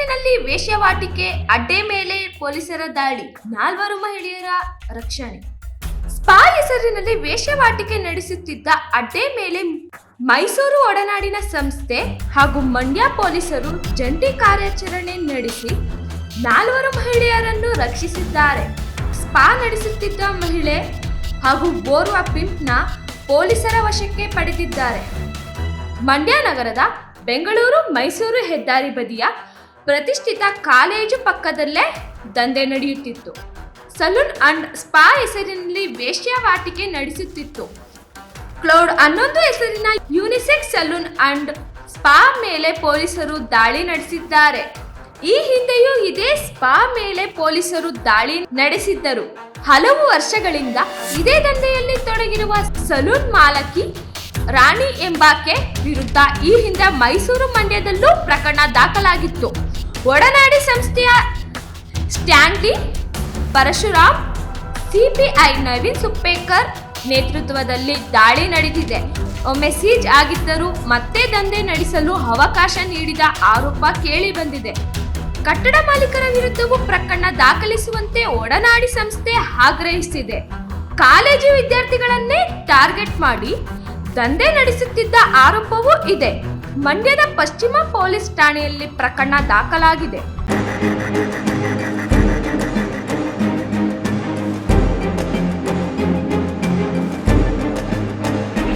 ಹೆಸರಿನಲ್ಲಿ ವೇಶ್ಯವಾಟಿಕೆ, ಅಡ್ಡೆ ಮೇಲೆ ಪೊಲೀಸರ ದಾಳಿ, ನಾಲ್ವರು ಮಹಿಳೆಯರ ರಕ್ಷಣೆ. ಸ್ಪಾ ಹೆಸರಿನಲ್ಲಿ ವೇಶ್ಯವಾಟಿಕೆ ನಡೆಸುತ್ತಿದ್ದ ಅಡ್ಡೆ ಮೇಲೆ ಮೈಸೂರು ಒಡನಾಡಿನ ಸಂಸ್ಥೆ ಹಾಗೂ ಮಂಡ್ಯ ಪೊಲೀಸರು ಜಂಟಿ ಕಾರ್ಯಾಚರಣೆ ನಡೆಸಿ ನಾಲ್ವರು ಮಹಿಳೆಯರನ್ನು ರಕ್ಷಿಸಿದ್ದಾರೆ. ಸ್ಪಾ ನಡೆಸುತ್ತಿದ್ದ ಮಹಿಳೆ ಹಾಗೂ ಬೋರ್ವ ಪಿಂಪ್ನ ಪೊಲೀಸರ ವಶಕ್ಕೆ ಪಡೆದಿದ್ದಾರೆ. ಮಂಡ್ಯ ನಗರದ ಬೆಂಗಳೂರು ಮೈಸೂರು ಹೆದ್ದಾರಿ ಬದಿಯ ಪ್ರತಿಷ್ಠಿತ ಕಾಲೇಜು ಪಕ್ಕದಲ್ಲೇ ದಂಧೆ ನಡೆಯುತ್ತಿತ್ತು. ಸಲೂನ್ ಅಂಡ್ ಸ್ಪಾ ಹೆಸರಿನಲ್ಲಿ ವೇಶ್ಯಾವಾಟಿಕೆ ನಡೆಸುತ್ತಿತ್ತು. ಕ್ಲೌಡ್ ಹನ್ನೊಂದು ಹೆಸರಿನ ಯೂನಿಸೆಕ್ಸ್ ಸಲೂನ್ ಅಂಡ್ ಸ್ಪಾ ಮೇಲೆ ಪೊಲೀಸರು ದಾಳಿ ನಡೆಸಿದ್ದಾರೆ. ಈ ಹಿಂದೆಯೂ ಇದೇ ಸ್ಪಾ ಮೇಲೆ ಪೊಲೀಸರು ದಾಳಿ ನಡೆಸಿದ್ದರು. ಹಲವು ವರ್ಷಗಳಿಂದ ಇದೇ ದಂಧೆಯಲ್ಲಿ ತೊಡಗಿರುವ ಸಲೂನ್ ಮಾಲಕಿ ರಾಣಿ ಎಂಬಾಕೆ ವಿರುದ್ಧ ಈ ಹಿಂದೆ ಮೈಸೂರು ಮಂಡ್ಯದಲ್ಲೂ ಪ್ರಕರಣ ದಾಖಲಾಗಿತ್ತು. ಒಡನಾಡಿ ಸಂಸ್ಥೆಯ ಸ್ಟ್ಯಾನ್ಲಿ ಪರಶುರಾಮ್, ಸಿಪಿಐ ನವೀನ್ ಸುಪ್ಪೇಕರ್ ನೇತೃತ್ವದಲ್ಲಿ ದಾಳಿ ನಡೆದಿದೆ. ಒಮ್ಮೆ ಸೀಜ್ ಆಗಿದ್ದರೂ ಮತ್ತೆ ದಂಧೆ ನಡೆಸಲು ಅವಕಾಶ ನೀಡಿದ ಆರೋಪ ಕೇಳಿ ಬಂದಿದೆ ಕಟ್ಟಡ ಮಾಲೀಕರ ವಿರುದ್ಧವೂ ಪ್ರಕರಣ ದಾಖಲಿಸುವಂತೆ ಒಡನಾಡಿ ಸಂಸ್ಥೆ ಆಗ್ರಹಿಸಿದೆ. ಕಾಲೇಜು ವಿದ್ಯಾರ್ಥಿಗಳನ್ನೇ ಟಾರ್ಗೆಟ್ ಮಾಡಿ ದಂಧೆ ನಡೆಸುತ್ತಿದ್ದ ಆರೋಪವೂ ಇದೆ. ಮಂಡ್ಯದ ಪಶ್ಚಿಮ ಪೊಲೀಸ್ ಠಾಣೆಯಲ್ಲಿ ಪ್ರಕರಣ ದಾಖಲಾಗಿದೆ.